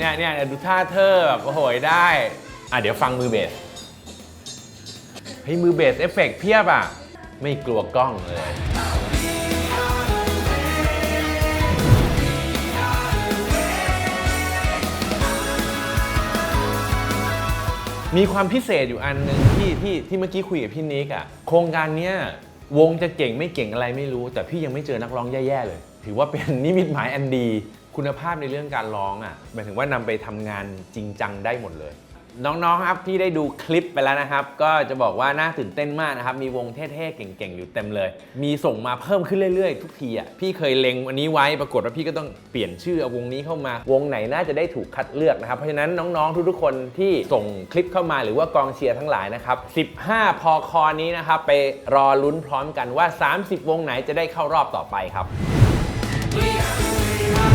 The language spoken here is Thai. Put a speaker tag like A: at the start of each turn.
A: เนี่ยดูท่าเธอแบบโอ้โหได้ อะเดี๋ยวฟังมือเบสเฮ้ยมือเบสเอฟเฟกต์เพียบอะ ไม่กลัวกล้องเลยมีความพิเศษอยู่อันหนึ่งที่ที่ที่เมื่อกี้คุยกับพี่นิกอะโครงการเนี้ยวงจะเก่งไม่เก่งอะไรไม่รู้ แต่พี่ยังไม่เจอนักร้องแย่ๆเลย ถือว่าเป็นนิมิตหมายอันดี คุณภาพในเรื่องการร้องอะหมายถึงว่านำไปทำงานจริงจังได้หมดเลย น้องๆครับที่ได้ดูคลิปไปแล้วนะครับ ก็จะบอกว่าน่าตื่นเต้นมากนะครับ มีวงเท่ๆเก่งๆอยู่เต็มเลย มีส่งมาเพิ่มขึ้นเรื่อยๆ ทุกทีอะพี่เคยเล็งวันนี้ไว้ปรากฏว่าพี่ก็ต้องเปลี่ยนชื่อเอาวงนี้เข้ามา วงไหนน่าจะได้ถูกคัดเลือกนะครับ เพราะฉะนั้นน้องๆ ทุกๆคนที่ส่งคลิปเข้ามาหรือว่ากองเชียร์ทั้งหลายนะครับ 15 พอคอนี้นะครับไปรอลุ้นพร้อมกันว่า 30 วงไหนจะได้เข้ารอบต่อไปครับ
B: We are